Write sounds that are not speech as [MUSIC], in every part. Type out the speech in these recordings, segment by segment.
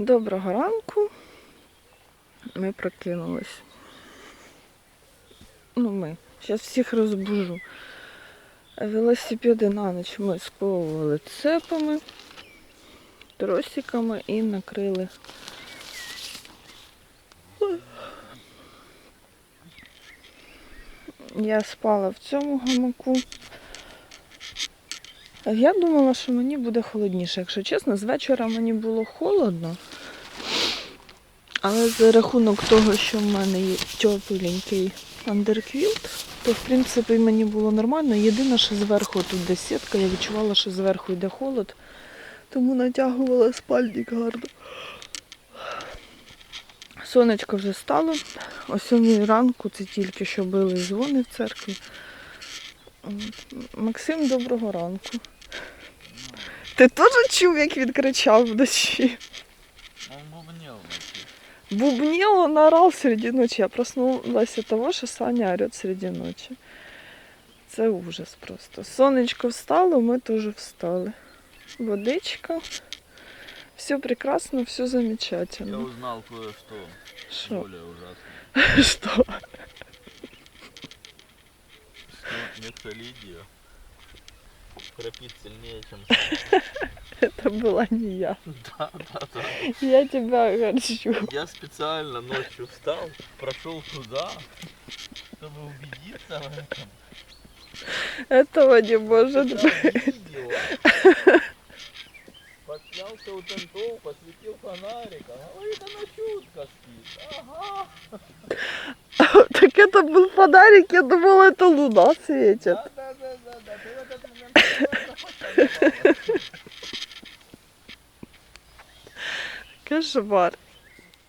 Доброго ранку. Ми прокинулись. Ну, ми. Зараз всіх розбужу. Велосипеди на ніч ми сковували цепами, тросиками і накрили. Я спала в цьому гамаку. Я думала, що мені буде холодніше. Якщо чесно, з вечора мені було холодно. Але за рахунок того, що в мене є тепленький андерквілт, то в принципі мені було нормально. Єдине, що зверху тут десь сітка, я відчувала, що зверху йде холод, тому натягувала спальник гарно. Сонечко вже стало. О сьомій ранку це тільки що били дзвони в церкві. Максим, доброго ранку. Ти теж чув, як він кричав вночі? Он бубнил ночью. Бубнил, он орал среди ночи. Я проснулась от того, що Саня орет среди ночі. Це ужас просто. Сонечко встало, ми теж встали. Водичка. Все прекрасно, все Я замечательно. узнал кое-что Що? более ужасное. [LAUGHS] Що? Что нефтолидия храпит сильнее, чем... [LAUGHS] Это была не я. Да, да, да. Я тебя горчу. Я специально ночью встал, прошел туда, чтобы убедиться в этом. Этого не может быть. Подснялся у тентов, посветил фонариком. Говорит, она чутко спит. Ага. [LAUGHS] Так это был фонарик, я думала, это луна светит. Да, да, да, да, да. Кошмар.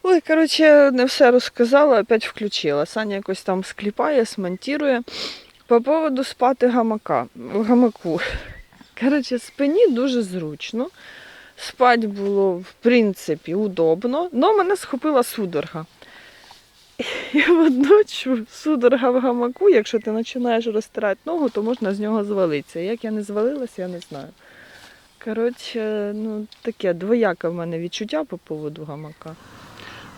Ой, коротше, не все розказала, опять включила. Саня якось там скліпає, смонтує. По поводу спати гамака, в гамаку. Коротше, спині дуже зручно. Спать було, в принципі, удобно, але мене схопила судорога. І водночас судорога в гамаку, якщо ти починаєш розтирати ногу, то можна з нього звалитися. Як я не звалилася, я не знаю. Коротше, ну таке двояке в мене відчуття по поводу гамака.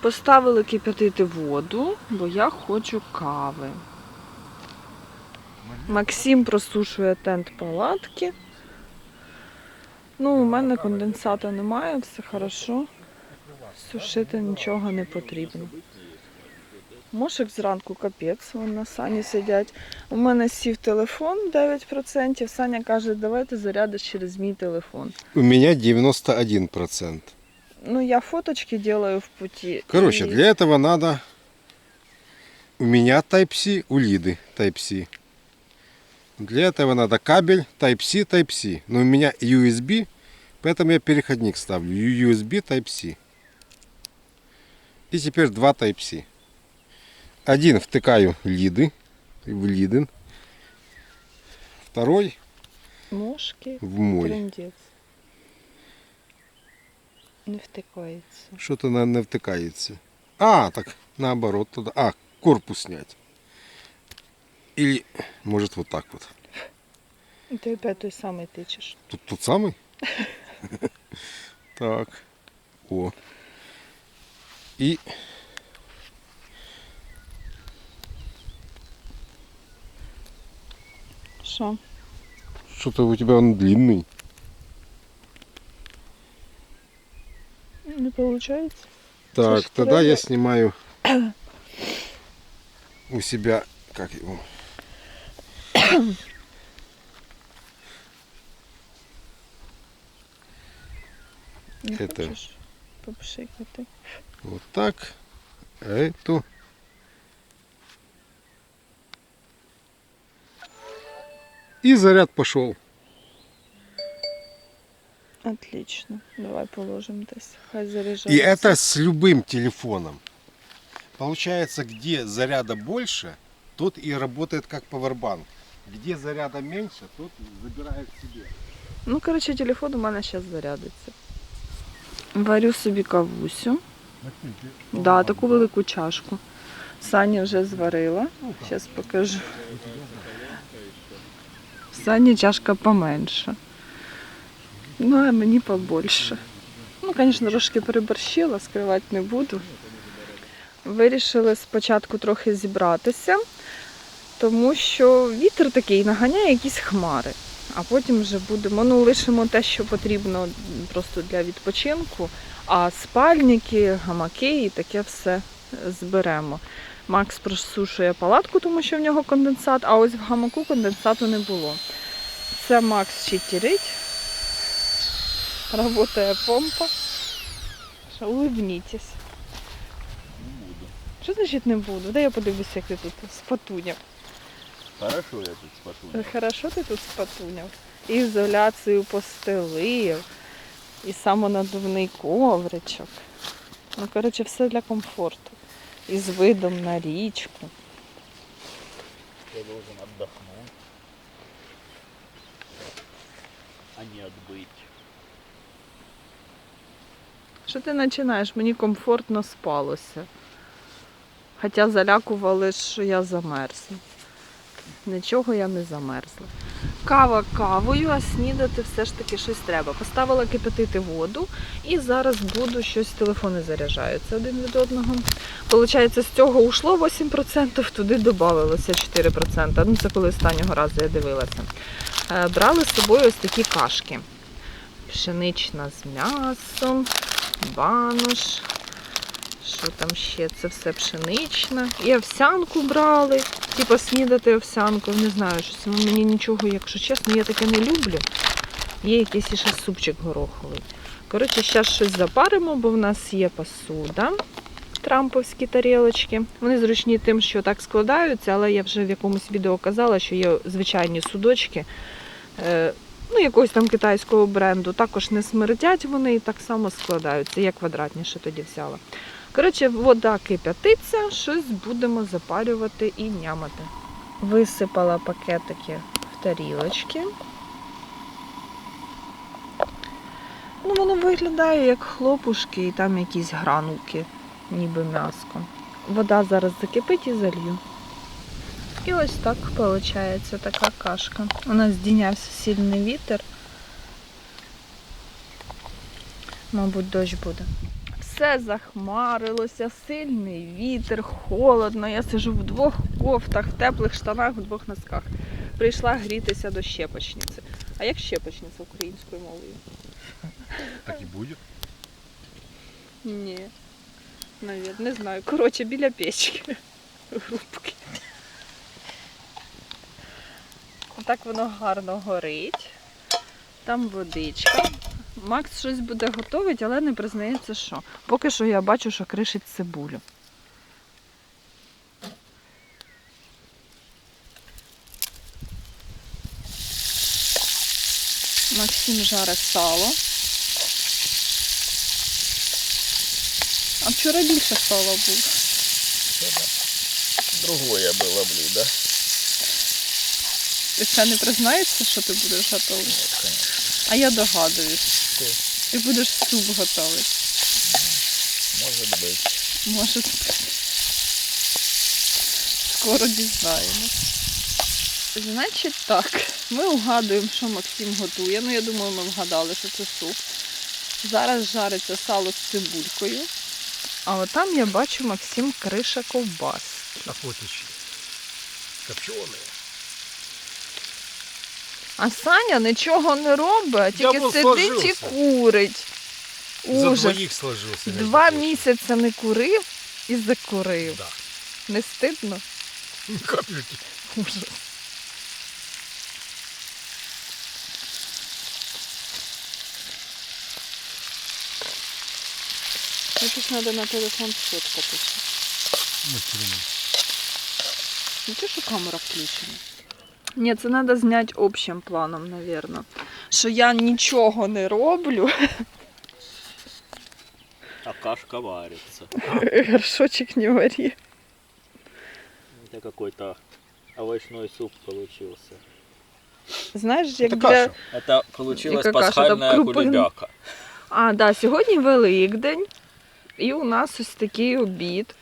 Поставили кип'ятити воду, бо я хочу кави. Максим просушує тент палатки. Ну, у мене конденсата немає, все хорошо. Сушити нічого не потрібно. Мошик зранку капець, вон на сані сидять. У мене сів телефон 9%. Саня каже, давай ти зарядиш через мій телефон. У меня 91%. Ну, я фоточки делаю в пути. Короче, и- для этого надо... У меня Type-C, у Лиды Type-C. Для этого надо кабель Type-C, Type-C. Но у меня USB, поэтому я переходник ставлю. USB Type-C. И теперь два Type-C. Один втыкаю Лиды, в Лиден. Второй Мошки. в мой. Трендець. Не втикається. Что-то на- не втыкается. А, так наоборот туда. А, корпус снять. Или, может, вот так вот. І ти опять той самий тичеш. Тут тот самый? [LAUGHS] Так. О. И Що? что-то у тебя он длинный. Не виходить? Так, ж тогда я снимаю у себя, как его, Не Это- хочеш попшикати? вот так. А эту И заряд пошел. Отлично. Давай положимо десь. Хай. И это с любым телефоном. Получается, где заряда больше, тот и работает как пауэрбанк. Где заряда меньше, тот забирает себе. Ну, коротше, телефон у мене зараз зарядиться. Варю собі кавусю. Да, таку велику чашку. Саня вже зварила. Зараз покажу. Сані чашка поменша. Ну, а мені побольше. Ну, звісно, трошки переборщила, скривати не буду. Вирішили спочатку трохи зібратися, тому що вітер такий наганяє якісь хмари. А потім вже будемо, ну, лишимо те, що потрібно просто для відпочинку, а спальники, гамаки і таке все зберемо. Макс просушує палатку, тому що в нього конденсат, а ось в гамаку конденсату не було. Це Макс читерить. Работає помпа. Що, улыбнітесь. Не буду. Що значить не буду? Де я подивлюся, як ти тут спотуняв. Хорошо я тут спасу. Хорошо ти тут спотуняв. І ізоляцію постелив, і самонадувний ковричок. Ну, коротше, все для комфорту. І з видом на річку. Я должен отдохнуть. А не отбыть. Що ти починаєш? Мені комфортно спалося. Хоча залякували, що я замерзла. Нічого я не замерзла. Кава кавою, а снідати все ж таки щось треба. Поставила кипятити воду і зараз буду щось телефони заряджаються один від одного. Получається, з цього ушло 8%, туди додавалося 4%. Ну, це коли останнього разу я дивилася. Е, Брали з собою ось такі кашки. Пшенична з м'ясом, банош. Що там ще? Це все пшеничне. І овсянку брали. Типа снідати овсянку. Не знаю, щось мені нічого, якщо чесно, я таке не люблю. Є якийсь ще супчик гороховий. Коротше, зараз щось запаримо, бо в нас є посуда. Трамповські тарілочки. Вони зручні тим, що так складаються, але я вже в якомусь відео казала, що є звичайні судочки. Е, ну, якогось там китайського бренду. Також не смердять вони і так само складаються. Я квадратніше тоді взяла. Коротше, вода кип'ятиться, щось будемо запарювати і нямати. Висипала пакетики в тарілочки. Ну, воно виглядає як хлопушки і там якісь гранулки, ніби м'яско. Вода зараз закипить і залью. І ось так виходить така кашка. У нас здійнявся сильний вітер. Мабуть, дощ буде. Все захмарилося, сильний вітер, холодно. Я сижу в двох кофтах, в теплих штанах, в двох носках. Прийшла грітися до щепочниці. А як щепочниця українською мовою? Так и будет. Ні. Навіть не знаю. Коротше, біля печки. Грубки. Так воно гарно горить. Там водичка. Макс щось буде готувати, але не признається, що. Поки що я бачу, що кришить цибулю. Максим жарить сало. А вчора більше сала було. Другое было блюдо. Ти ще не признаєшся, що ти будеш конечно. А я догадуюсь. Що? Ти будеш суп готувати. Может быть. Може. бути. Скоро дізнаємось. Значить так, ми вгадуємо, що Максим готує. Ну, я думаю, ми вгадали, що це суп. Зараз жариться сало з цибулькою. А от там я бачу Максим криша ковбас. Охотничьи. Копченые. А Саня нічого не робить, тільки сидить і сложився. курить. За Ужас. двоих сложился. между Два прочим. місяці не курив і закурив. Да. Не стидно? Капельки. Ужас. Якось треба на телефон сфоткатися. Не те, що камера включена. Ні, це треба зняти общим планом, мабуть. Що я нічого не роблю. [LAUGHS] А кашка варится. Горшочок не варі. Это какой-то овощной суп получился. Знаєш, як Это для... каша. Это получилась Яка каша? Там пасхальная крупин. кулебяка. А, да, сьогодні Великдень. І у нас ось такий обід.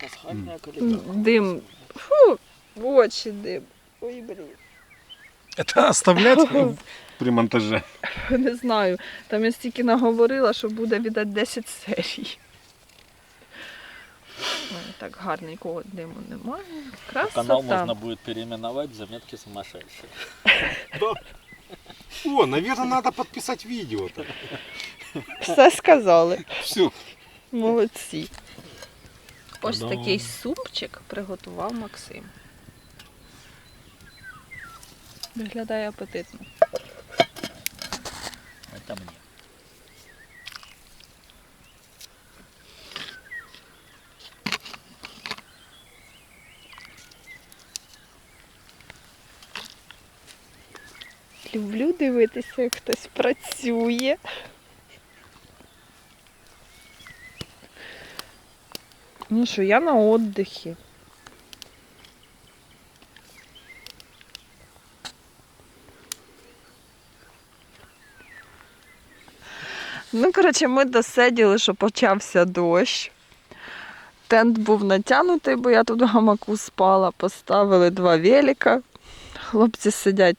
Пасхальная М, кулебяка. Дим. Фу, в очі дим. Ой, блін. Это оставлять [LAUGHS] при монтаже. [LAUGHS] Не знаю. Там я стільки наговорила, що буде віддати 10 серій. Ой, так гарненького диму немає. Красота. Канал можно будет переименовать в заметки сумасшедших. [LAUGHS] О, наверное, надо подписать видео-то. Все сказали. Все. Молодці. Ось Та-дам. такий супчик приготував Максим. Виглядає апетитно. Это мне. Люблю дивитися, як хтось працює. Ну що, я на отдихі. Ну, коротше, ми досиділи, що почався дощ. Тент був натягнутий, бо я тут в гамаку спала. Поставили два велика. Хлопці сидять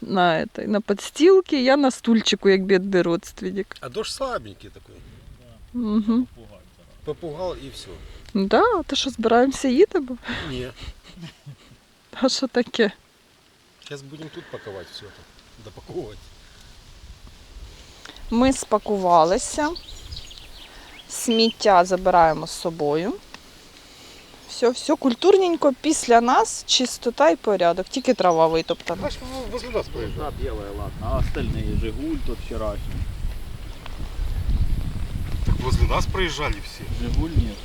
на, этой, на подстилке, я на стульчику, як бідний родственник. А дождь слабенький такой. Угу. Попугал и все. Да, а то що збираємося їдемо? Не. А що таке? Сейчас будем тут паковать все это. Ми спакувалися. Сміття забираємо з собою. Все, все культурненько. Після нас чистота і порядок. Тільки трава витоптана. Знаешь, возле нас. Да, белая, ладно. А остальные Жигуль тот вчерашний. Так возле нас проезжали все. Жигуль нет.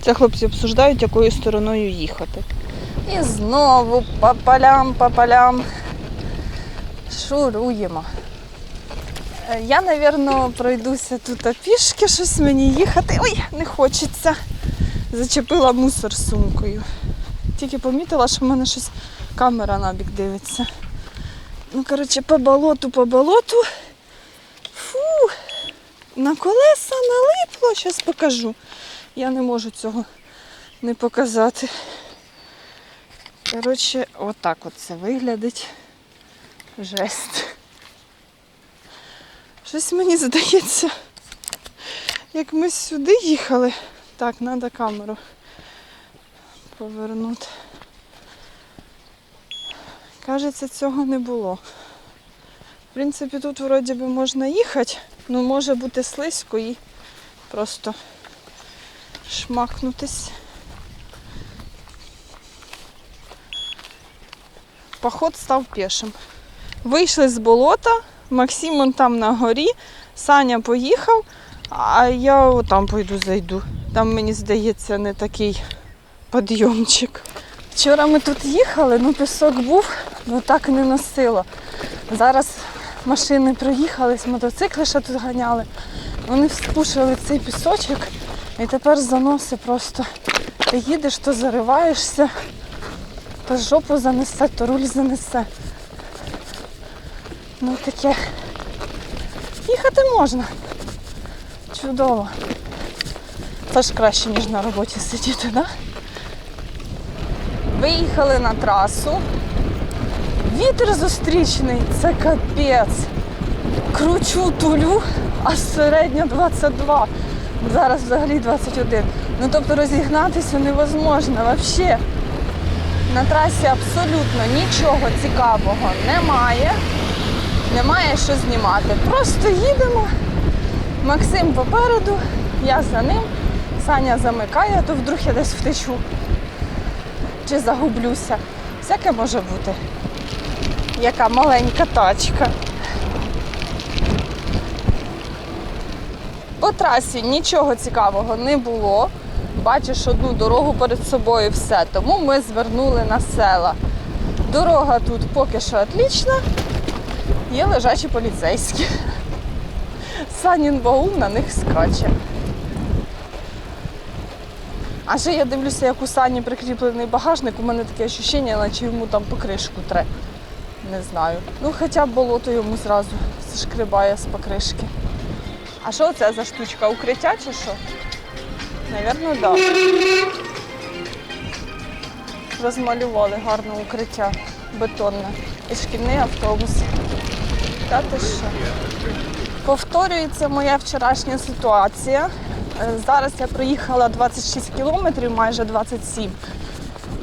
Це хлопці обсуждають, якою стороною їхати. І знову по полям, по полям шуруємо. Е, Я, напевно, пройдуся тут пішки, щось мені їхати. Ой, не хочеться. Зачепила мусор сумкою. Тільки помітила, що в мене щось камера набік дивиться. Ну, коротше, по болоту, по болоту. Фу, на колеса налипло, зараз покажу. Я не можу цього не показати. Коротше, отак от це виглядить. Жесть. Щось мені здається, як ми сюди їхали. Так, треба камеру повернути. Кажеться, цього не було. В принципі, тут вроді би можна їхати, але може бути слизько і просто шмакнутись. Поход став пішим. Вийшли з болота, Максим он там на горі, Саня поїхав, а я там пойду зайду. Там, мені здається, не такий підйомчик. Вчора ми тут їхали, ну пісок був, ну так не носило. Зараз машини проїхались, мотоцикли ще тут ганяли. Вони вспушили цей пісочок і тепер заноси просто. Ти їдеш, то зариваєшся, то жопу занесе, то руль занесе. Ну таке. Їхати можна. Чудово. Це ж краще, ніж на роботі сидіти, так? Да? Виїхали на трасу. Вітер зустрічний, це капець. Кручу тулю, а середня 22. Зараз взагалі 21. Ну тобто розігнатися невозможно взагалі. На трасі абсолютно нічого цікавого немає. Немає що знімати. Просто їдемо. Максим попереду, я за ним. Саня замикає, а то вдруг я десь втечу. Чи загублюся. Всяке може бути. Яка маленька тачка. По трасі нічого цікавого не було. Бачиш одну дорогу перед собою все. Тому ми звернули на села. Дорога тут поки що отлічна. Є лежачі поліцейські. Санін баул на них скаче. А ще я дивлюся, як у Сані прикріплений багажник, у мене таке відчуття, наче йому там покришку тре. Не знаю. Ну хоча б болото йому зразу зашкрибає з покришки. А що це за штучка? Укриття чи що? Навірно, так. Да. Розмалювали гарне укриття. бетонне і шкільний автобус. Та що? Повторюється моя вчорашня ситуація. Е, Зараз я проїхала 26 кілометрів, майже 27.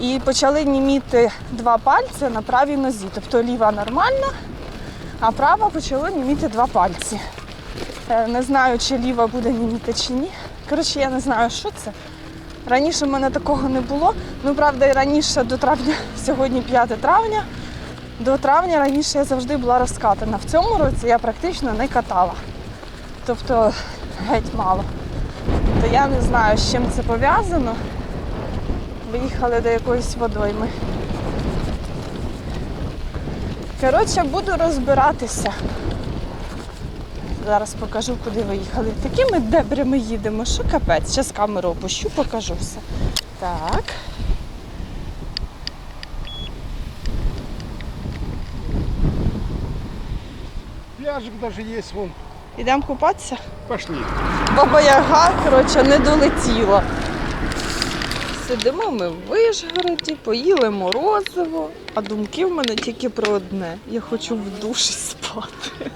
І почали німіти два пальці на правій нозі. Тобто ліва нормальна, а права почали німіти два пальці. Е, Не знаю, чи ліва буде німіти чи ні. Коротше, я не знаю, що це. Раніше в мене такого не було. Ну, правда, і раніше до травня, [LAUGHS] сьогодні 5 травня. До травня раніше я завжди була розкатана. В цьому році я практично не катала. Тобто геть мало. То я не знаю, з чим це пов'язано. Виїхали до якоїсь водойми. Коротше, буду розбиратися. Зараз покажу, куди виїхали. Такими дебрями їдемо, що капець. Зараз камеру опущу, покажу все. Так. Пляжик даже есть вон. Ідемо купатися. Пошли. Баба Яга, коротше, не долетіла. Сидимо ми в Вишгороді, поїли морозиво, а думки в мене тільки про одне. Я хочу в душі спати.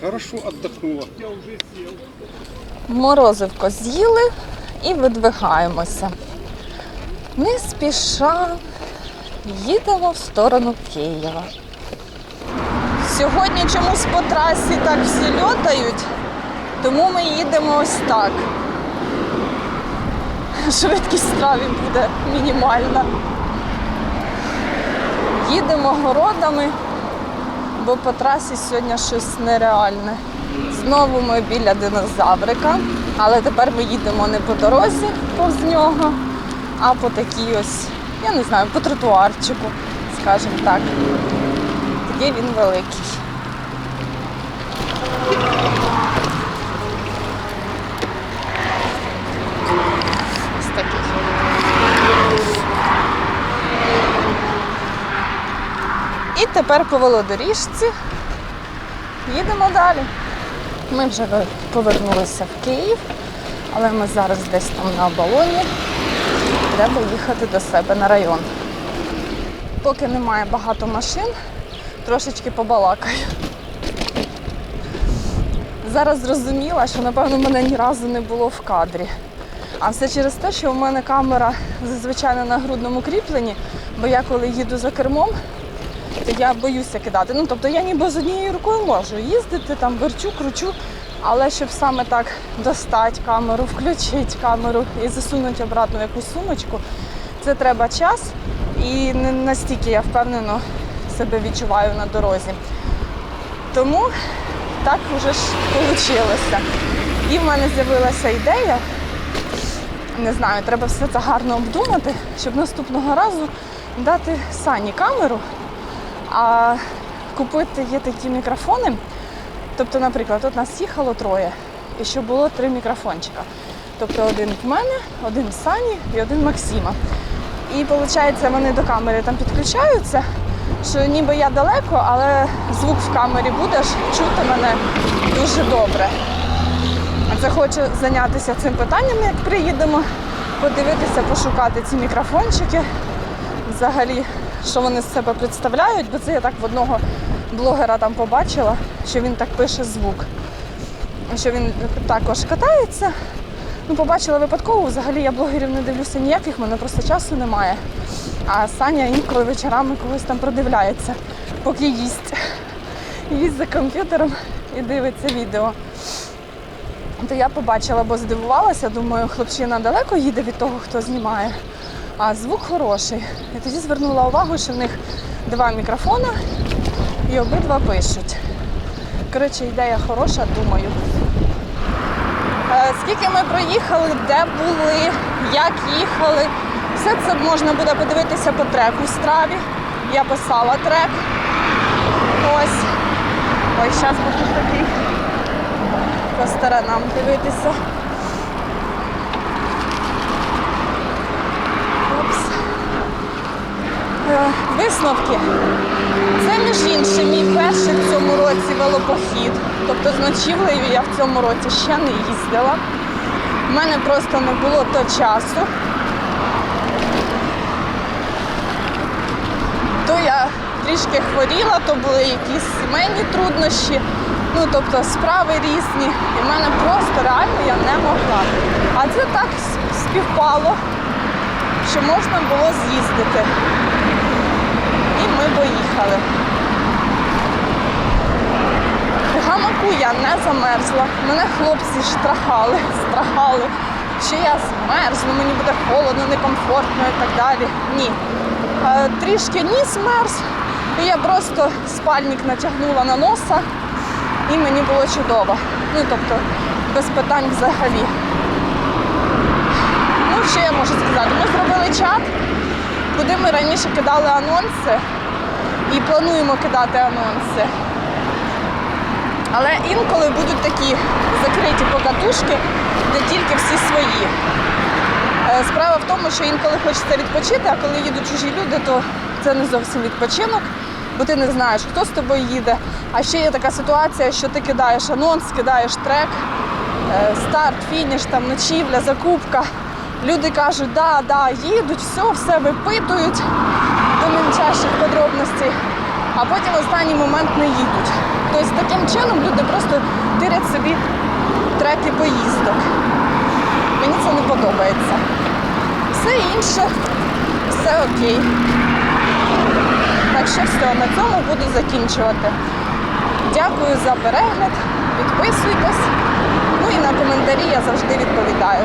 Хорошо отдохнула. Морозивко з'їли і видвигаємося. Не спіша їдемо в сторону Києва. Сьогодні чомусь по трасі так всі льотають, тому ми їдемо ось так. Швидкість страві буде мінімальна. Їдемо городами, бо по трасі сьогодні щось нереальне. Знову ми біля динозаврика, але тепер ми їдемо не по дорозі повз нього, а по такій ось, я не знаю, по тротуарчику, скажімо так. Такий він великий. Ось такий. І тепер по велодоріжці їдемо далі. Ми вже повернулися в Київ, але ми зараз десь там на оболоні. Треба їхати до себе на район. Поки немає багато машин, трошечки побалакаю. Зараз зрозуміла, що напевно мене ні разу не було в кадрі. А все через те, що у мене камера зазвичай на нагрудному кріпленні, бо я коли їду за кермом, то я боюся кидати. Ну тобто я ніби з однією рукою можу їздити, там верчу, кручу, але щоб саме так достати камеру, включити камеру і засунути обратно якусь сумочку, це треба час і не настільки я впевнено себе відчуваю на дорозі. Тому так вже ж вийшло. І в мене з'явилася ідея. Не знаю, треба все це гарно обдумати, щоб наступного разу дати Сані камеру, а купити є такі мікрофони. Тобто, наприклад, от нас їхало троє, і щоб було три мікрофончика. Тобто один в мене, один Сані і один Максима. І виходить, вони до камери там підключаються, що ніби я далеко, але звук в камері будеш чути мене дуже добре. Це хочу зайнятися цим питанням, як приїдемо, подивитися, пошукати ці мікрофончики. Взагалі, що вони з себе представляють, бо це я так в одного блогера там побачила, що він так пише звук. Що він також катається. Ну, побачила випадково, взагалі я блогерів не дивлюся ніяких, в мене просто часу немає. А Саня інколи вечорами когось там продивляється, поки їсть. Їсть за комп'ютером і дивиться відео. То я побачила, бо здивувалася, думаю, хлопчина далеко їде від того, хто знімає, а звук хороший. І тоді звернула увагу, що в них два мікрофона і обидва пишуть. Коротше, ідея хороша, думаю. Е, Скільки ми проїхали, де були, як їхали. Все це можна буде подивитися по треку в страві. Я писала трек. Ось. Ой, зараз буду такий по сторонам дивитися. Опс. Е, Висновки. Це, між іншим, мій перший в цьому році велопохід. Тобто з ночівлею я в цьому році ще не їздила. У мене просто не було то часу. я трішки хворіла, то були якісь сімейні труднощі, ну тобто справи різні. І в мене просто реально я не могла. А це так співпало, що можна було з'їздити. І ми поїхали. В гамаку я не замерзла. Мене хлопці штрахали, [LAUGHS] страхали, що я змерзну, мені буде холодно, некомфортно і так далі. Ні. Е, Трішки ніс мерз, і я просто спальник натягнула на носа, і мені було чудово. Ну тобто без питань взагалі. Ну, що я можу сказати? Ми зробили чат, куди ми раніше кидали анонси і плануємо кидати анонси. Але інколи будуть такі закриті покатушки, де тільки всі свої. Е, Справа в тому, що інколи хочеться відпочити, а коли їдуть чужі люди, то це не зовсім відпочинок, бо ти не знаєш, хто з тобою їде. А ще є така ситуація, що ти кидаєш анонс, кидаєш трек, е, старт, фініш, там ночівля, закупка. Люди кажуть, да, да, їдуть, все, все випитують до мельчайших подробностей, а потім в останній момент не їдуть. Тобто таким чином люди просто дирять собі треки поїздок. Мені це не подобається. Все інше, все окей. Так що все, на цьому буду закінчувати. Дякую за перегляд, підписуйтесь. Ну і на коментарі я завжди відповідаю.